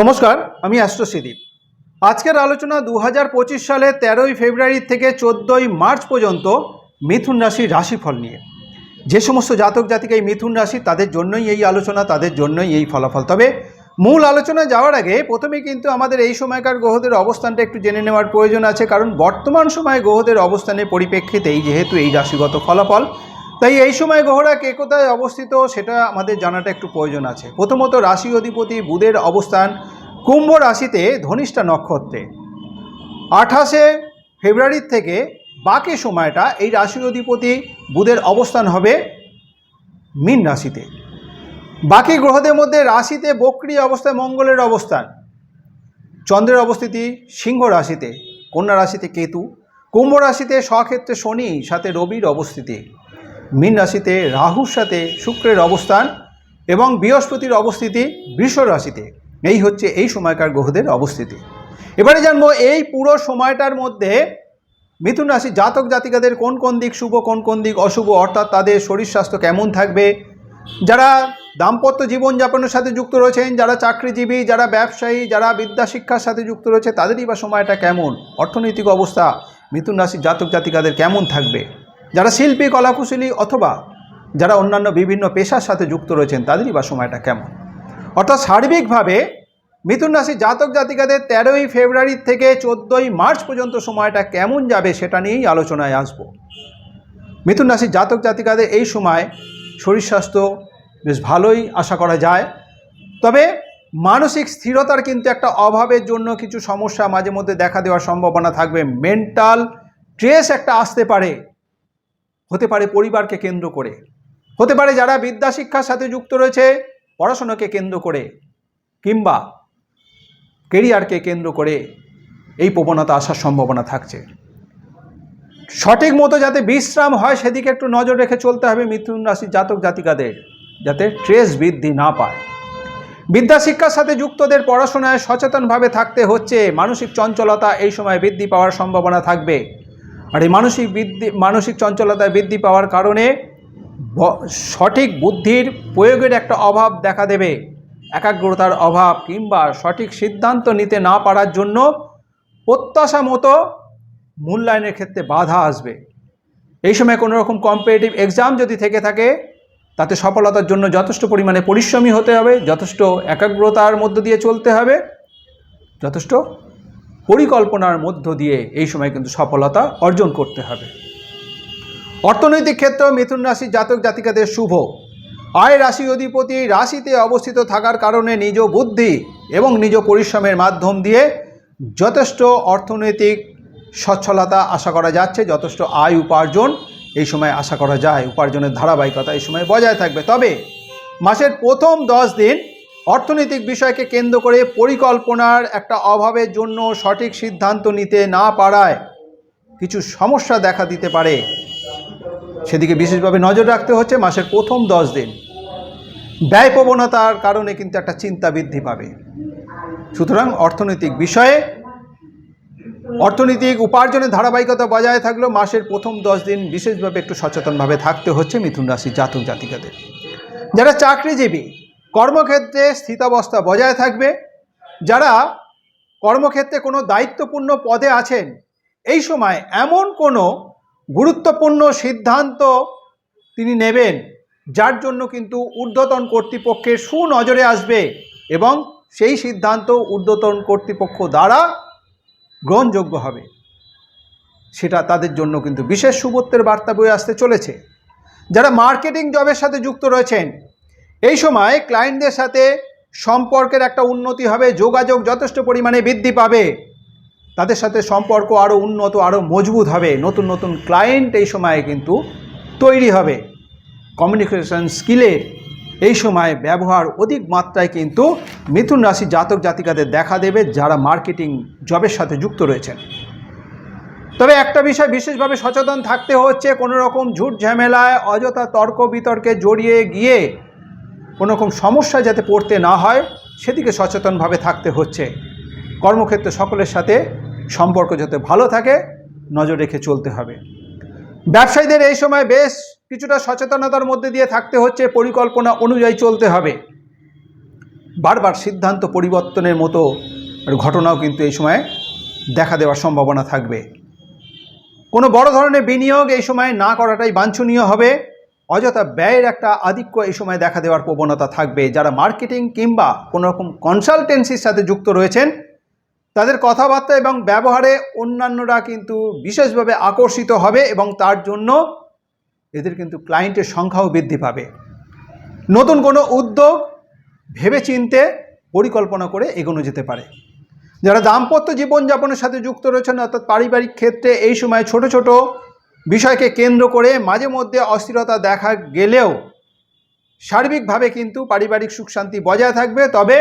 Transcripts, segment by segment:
নমস্কার, আমি অ্যাস্ট্রোসিদীপ আজকের আলোচনা দু হাজার পঁচিশ সালে তেরোই ফেব্রুয়ারি থেকে চোদ্দোই মার্চ পর্যন্ত মিথুন রাশির রাশিফল নিয়ে। যে সমস্ত জাতক জাতিকা এই মিথুন রাশি, তাদের জন্যই এই আলোচনা, তাদের জন্যই এই ফলাফল। তবে মূল আলোচনা যাওয়ার আগে প্রথমে কিন্তু আমাদের এই সময়কার গ্রহদের অবস্থানটা একটু জেনে নেওয়ার প্রয়োজন আছে, কারণ বর্তমান সময়ে গ্রহদের অবস্থানের পরিপ্রেক্ষিতেই যেহেতু এই রাশিগত ফলাফল তাই এই সময় গ্রহরা কে কোথায় অবস্থিত সেটা আমাদের জানাটা একটু প্রয়োজন আছে। প্রথমত রাশি অধিপতি বুধের অবস্থান কুম্ভ রাশিতে ধনিষ্ঠা নক্ষত্রে। আঠাশে ফেব্রুয়ারির থেকে বাকি সময়টা এই রাশি অধিপতি বুধের অবস্থান হবে মীন রাশিতে। বাকি গ্রহদের মধ্যে রাশিতে বক্রি অবস্থায় মঙ্গলের অবস্থান। চন্দ্রের অবস্থিতি সিংহ রাশিতে, কন্যা রাশিতে কেতু, কুম্ভ রাশিতে স্বক্ষেত্রে শনি, সাথে রবির অবস্থিতি। মীন রাশিতে রাহুর সাথে শুক্রের অবস্থান এবং বৃহস্পতির অবস্থিতি বৃষ রাশিতে। এই হচ্ছে এই সময়কার গ্রহদের অবস্থিতি। এবারে জানব এই পুরো সময়টার মধ্যে মিথুন রাশি জাতক জাতিকাদের কোন কোন দিক শুভ, কোন কোন দিক অশুভ, অর্থাৎ তাদের শরীর স্বাস্থ্য কেমন থাকবে? যারা দাম্পত্য জীবনযাপনের সাথে যুক্ত রয়েছেন, যারা চাকরিজীবী, যারা ব্যবসায়ী, যারা বিদ্যা শিক্ষার সাথে যুক্ত রয়েছে, তাদেরই বা সময়টা কেমন? অর্থনৈতিক অবস্থা, মিথুন রাশির জাতক জাতিকাদের কেমন থাকবে? যারা শিল্পী, কলাকুশলী অথবা যারা অন্যান্য বিভিন্ন পেশার সাথে যুক্ত রয়েছেন, তাদেরই বা সময়টা কেমন? অর্থাৎ সার্বিকভাবে মিথুন রাশির জাতক জাতিকাদের তেরোই ফেব্রুয়ারি থেকে চোদ্দোই মার্চ পর্যন্ত সময়টা কেমন যাবে সেটা নিয়েই আলোচনায় আসব। মিথুন রাশির জাতক জাতিকাদের এই সময় শরীর স্বাস্থ্য বেশ ভালোই আশা করা যায়। তবে মানসিক স্থিরতার কিন্তু একটা অভাবের জন্য কিছু সমস্যা মাঝে মধ্যে দেখা দেওয়ার সম্ভাবনা থাকবে। মেন্টাল স্ট্রেস একটা আসতে পারে। হতে পারে পরিবারকে কেন্দ্র করে। হতে পারে যারা বিদ্যা শিক্ষার সাথে যুক্ত রয়েছে, পড়াশোনাকে কেন্দ্র করে কিংবা কেরিয়ারকে কেন্দ্র করে এই প্রবণতা আসার সম্ভাবনা থাকছে। সঠিক মতো যাতে বিশ্রাম হয়, সেদিকে একটু নজর রেখে চলতে হবে মিথুন রাশির জাতক জাতিকাদের, যাতে ট্রেস বৃদ্ধি না পায়। বিদ্যা শিক্ষার সাথে যুক্তদের পড়াশোনায় সচেতনভাবে থাকতে হচ্ছে, মানসিক চঞ্চলতা এই সময় বৃদ্ধি পাওয়ার সম্ভাবনা থাকবে। আর এই মানসিক বৃদ্ধি, মানসিক চঞ্চলতা বৃদ্ধি পাওয়ার কারণে সঠিক বুদ্ধির প্রয়োগের একটা অভাব দেখা দেবে। একাগ্রতার অভাব কিংবা সঠিক সিদ্ধান্ত নিতে না পারার জন্য প্রত্যাশা মতো মূল্যায়নের ক্ষেত্রে বাধা আসবে। এই সময় কোনো রকম কম্পিটিটিভ এক্সাম যদি থেকে থাকে, তাতে সফলতার জন্য যথেষ্ট পরিমাণে পরিশ্রমী হতে হবে, যথেষ্ট একাগ্রতার মধ্য দিয়ে চলতে হবে, যথেষ্ট পরিকল্পনার মধ্য দিয়ে এই সময় কিন্তু সফলতা অর্জন করতে হবে। অর্থনৈতিক ক্ষেত্রেও মিথুন রাশির জাতক জাতিকাদের শুভ। আয় রাশি অধিপতি রাশিতে অবস্থিত থাকার কারণে নিজ বুদ্ধি এবং নিজ পরিশ্রমের মাধ্যম দিয়ে যথেষ্ট অর্থনৈতিক সচ্ছলতা আশা করা যাচ্ছে, যথেষ্ট আয় উপার্জন এই সময় আশা করা যায়, উপার্জনের ধারাবাহিকতা এই সময় বজায় থাকবে। তবে মাসের প্রথম দশ দিন অর্থনৈতিক বিষয়কে কেন্দ্র করে পরিকল্পনার একটা অভাবের জন্য সঠিক সিদ্ধান্ত নিতে না পারায় কিছু সমস্যা দেখা দিতে পারে। সেদিকে বিশেষভাবে নজর রাখতে হচ্ছে মাসের প্রথম দশ দিন। ব্যয় প্রবণতার কারণে কিন্তু একটা চিন্তা বৃদ্ধি পাবে। সুতরাং অর্থনৈতিক বিষয়ে অর্থনৈতিক উপার্জনের ধারাবাহিকতা বজায় থাকলেও মাসের প্রথম দশ দিন বিশেষভাবে একটু সচেতনভাবে থাকতে হচ্ছে মিথুন রাশির জাতক জাতিকাদের। যারা চাকরিজীবী কর্মক্ষেত্রে স্থিতাবস্থা বজায় থাকবে। যারা কর্মক্ষেত্রে কোনো দায়িত্বপূর্ণ পদে আছেন, এই সময় এমন কোনো গুরুত্বপূর্ণ সিদ্ধান্ত তিনি নেবেন, যার জন্য কিন্তু ঊর্ধ্বতন কর্তৃপক্ষের সুনজরে আসবে এবং সেই সিদ্ধান্ত ঊর্ধ্বতন কর্তৃপক্ষ দ্বারা গ্রহণযোগ্য হবে। সেটা তাদের জন্য কিন্তু বিশেষ সুবত্বের বার্তা বয়ে আসতে চলেছে। যারা মার্কেটিং জবের সাথে যুক্ত রয়েছেন এই সময় ক্লায়েন্টদের সাথে সম্পর্কের একটা উন্নতি হবে, যোগাযোগ যথেষ্ট পরিমাণে বৃদ্ধি পাবে। তাদের সাথে সম্পর্ক আরও উন্নত আরও মজবুত হবে। নতুন নতুন ক্লায়েন্ট এই সময়ে কিন্তু তৈরি হবে। কমিউনিকেশন স্কিলের এই সময় ব্যবহার অধিক মাত্রায় কিন্তু মিথুন রাশি জাতক জাতিকাদের দেখা দেবে যারা মার্কেটিং জবের সাথে যুক্ত রয়েছেন। তবে একটা বিষয় বিশেষভাবে সচেতন থাকতে হচ্ছে কোনো রকম ঝুট ঝামেলায় অযথা তর্ক বিতর্কে জড়িয়ে গিয়ে কোনো রকম সমস্যা যাতে পড়তে না হয়, সেদিকে সচেতনভাবে থাকতে হচ্ছে। কর্মক্ষেত্রে সকলের সাথে সম্পর্ক যাতে ভালো থাকে, নজর রেখে চলতে হবে। ব্যবসায়ীদের এই সময় বেশ কিছুটা সচেতনতার মধ্যে দিয়ে থাকতে হচ্ছে, পরিকল্পনা অনুযায়ী চলতে হবে। বারবার সিদ্ধান্ত পরিবর্তনের মতো ঘটনাও কিন্তু এই সময় দেখা দেওয়ার সম্ভাবনা থাকবে। কোনো বড় ধরনের বিনিয়োগ এই সময় না করাটাই বাঞ্ছনীয় হবে। অযথা ব্যয়ের একটা আধিক্য এই সময় দেখা দেওয়ার প্রবণতা থাকবে। যারা মার্কেটিং কিংবা কোনো রকম কনসালটেন্সির সাথে যুক্ত রয়েছেন, তাদের কথাবার্তা এবং ব্যবহারে অন্যান্যরা কিন্তু বিশেষভাবে আকর্ষিত হবে এবং তার জন্য এদের কিন্তু ক্লায়েন্টের সংখ্যাও বৃদ্ধি পাবে। নতুন কোনো উদ্যোগ ভেবেচিন্তে পরিকল্পনা করে এগোনো যেতে পারে। যারা দাম্পত্য জীবনযাপনের সাথে যুক্ত রয়েছেন, অর্থাৎ পারিবারিক ক্ষেত্রে এই সময় ছোট ছোট বিষয়কে কেন্দ্র করে মাঝে মধ্যে অস্থিরতা দেখা গেলেও সার্বিকভাবে কিন্তু পারিবারিক সুখ শান্তি বজায় থাকবে। তবে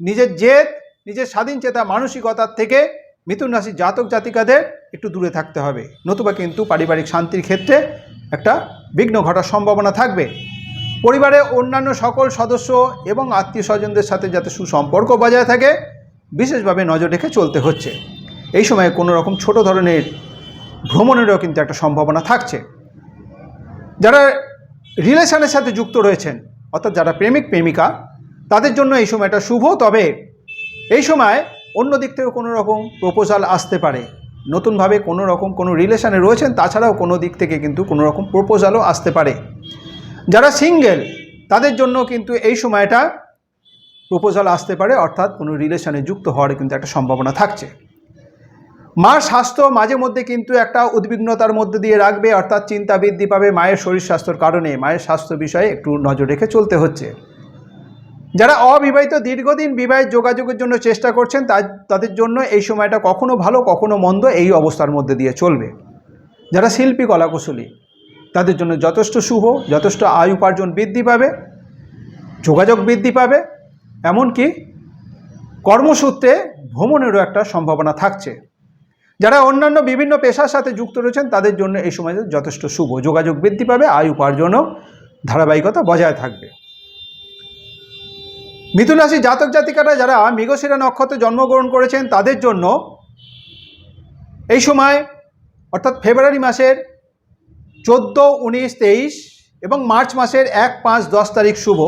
নিজের জেদ, নিজের স্বাধীন চেতা মানসিকতার থেকে মিথুন রাশির জাতক জাতিকাদের একটু দূরে থাকতে হবে। নতুবা কিন্তু পারিবারিক শান্তির ক্ষেত্রে একটা বিঘ্ন ঘটার সম্ভাবনা থাকবে। পরিবারের অন্যান্য সকল সদস্য এবং আত্মীয় স্বজনদের সাথে যাতে সুসম্পর্ক বজায় থাকে, বিশেষভাবে নজর রেখে চলতে হচ্ছে। এই সময়ে কোনো রকম ছোট ধরনের ভ্রমণেরও কিন্তু একটা সম্ভাবনা থাকছে। যারা রিলেশনের সাথে যুক্ত রয়েছেন, অর্থাৎ যারা প্রেমিক, প্রেমিকা, তাদের জন্য এই সময়টা শুভ, তবে এই সময় অন্য দিক থেকে কোনো রকম প্রপোজাল আসতে পারে। নতুনভাবে কোনো রকম কোনো রিলেশানে রয়েছেন, তাছাড়াও কোনো দিক থেকে কিন্তু কোনো রকম প্রপোজালও আসতে পারে। যারা সিঙ্গেল, তাদের জন্য কিন্তু এই সময়টা প্রপোজাল আসতে পারে, অর্থাৎ কোনো রিলেশানে যুক্ত হওয়ার কিন্তু একটা সম্ভাবনা থাকছে। মার স্বাস্থ্য মাঝে মধ্যে কিন্তু একটা উদ্বিগ্নতার মধ্যে দিয়ে রাখবে, অর্থাৎ চিন্তা বৃদ্ধি পাবে মায়ের শরীর স্বাস্থ্যর কারণে। মায়ের স্বাস্থ্য বিষয়ে একটু নজর রেখে চলতে হচ্ছে। যারা অবিবাহিত দীর্ঘদিন বিবাহের যোগাযোগের জন্য চেষ্টা করছেন তা- তাদের জন্য এই সময়টা কখনো ভালো, কখনো মন্দ এই অবস্থার মধ্যে দিয়ে চলবে। যারা শিল্পী, কলাকুশলী, তাদের জন্য যথেষ্ট শুভ, যথেষ্ট আয় উপার্জন বৃদ্ধি পাবে, যোগাযোগ বৃদ্ধি পাবে, এমনকি কর্মসূত্রে ভ্রমণেরও একটা সম্ভাবনা থাকছে। যারা অন্যান্য বিভিন্ন পেশার সাথে যুক্ত রয়েছেন, তাদের জন্য এই সময় যথেষ্ট শুভ। যোগাযোগ বৃদ্ধি পাবে, আয় উপার্জনও ধারাবাহিকতা বজায় থাকবে। মিথুন রাশি জাতক জাতিকারা যারা মৃগশিরা নক্ষত্রে জন্মগ্রহণ করেছেন, তাদের জন্য এই সময়, অর্থাৎ ফেব্রুয়ারি মাসের চোদ্দ, উনিশ, তেইশ এবং মার্চ মাসের এক, পাঁচ, দশ তারিখ শুভ।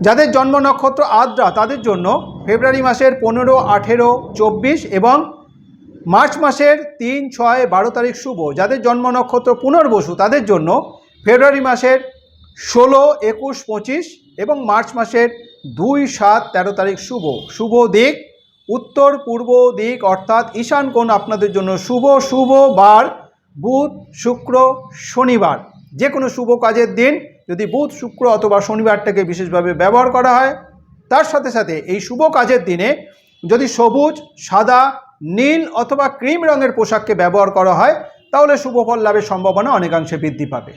যাদের জন্ম নক্ষত্র আদ্রা, তাদের জন্য ফেব্রুয়ারি মাসের পনেরো, আঠেরো, চব্বিশ এবং মার্চ মাসের তিন, ছয়, বারো তারিখ শুভ। যাদের জন্ম নক্ষত্র পুনর্বসু, তাদের জন্য ফেব্রুয়ারি মাসের ষোলো, একুশ, পঁচিশ এবং মার্চ মাসের দুই, সাত, তেরো তারিখ শুভ। শুভ দিক, উত্তর, পূর্ব দিক, অর্থাৎ ঈশান কোণ আপনাদের জন্য শুভ শুভ বার, বুধ, শুক্র, শনিবার। যে কোনো শুভ কাজের দিন যদি বুধ, শুক্র অথবা শনিবারটাকে বিশেষভাবে ব্যবহার করা হয়, তার সাথে সাথে এই শুভ কাজের দিনে যদি সবুজ, সাদা নীল অথবা ক্রিম রঙের পোশাককে ব্যবহার করা হয়, তাহলে শুভ ফল লাভের সম্ভাবনা অনেকাংশে বৃদ্ধি পাবে।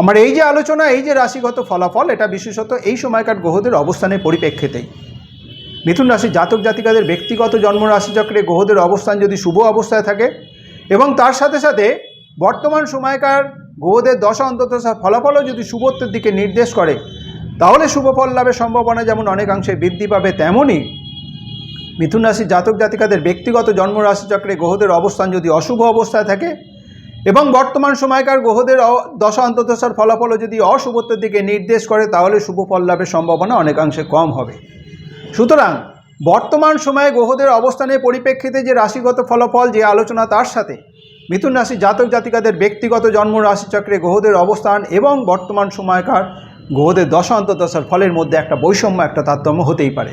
আমার এই যে আলোচনা, এই যে রাশিগত ফলাফল, এটা বিশেষত এই সময়কার গ্রহদের অবস্থানের পরিপ্রেক্ষিতেই। মিথুন রাশির জাতক জাতিকাদের ব্যক্তিগত জন্ম রাশিচক্রে গ্রহদের অবস্থান যদি শুভ অবস্থায় থাকে, এবং তার সাথে সাথে বর্তমান সময়কার গ্রহদের দশা অন্তত ফলাফলও যদি শুভত্বের দিকে নির্দেশ করে, তাহলে শুভ ফল লাভের সম্ভাবনা যেমন অনেকাংশে বৃদ্ধি পাবে, তেমনই মিথুন রাশির জাতক জাতিকাদের ব্যক্তিগত জন্ম রাশিচক্রে গ্রহদের অবস্থান যদি অশুভ অবস্থায় থাকে এবং বর্তমান সময়কার গ্রহদের দশা অন্তর্দশার ফলাফলও যদি অশুভত্বের দিকে নির্দেশ করে, তাহলে শুভ ফল লাভের সম্ভাবনা অনেকাংশে কম হবে। সুতরাং বর্তমান সময়ে গ্রহদের অবস্থানের পরিপ্রেক্ষিতে যে রাশিগত ফলাফল, যে আলোচনা তার সাথে, মিথুন রাশি জাতক জাতিকাদের ব্যক্তিগত জন্ম রাশিচক্রে গ্রহদের অবস্থান এবং বর্তমান সময়কার গ্রহদের দশা অন্তর্দশার ফলের মধ্যে একটা বৈষম্য, একটা তারতম্য হতেই পারে।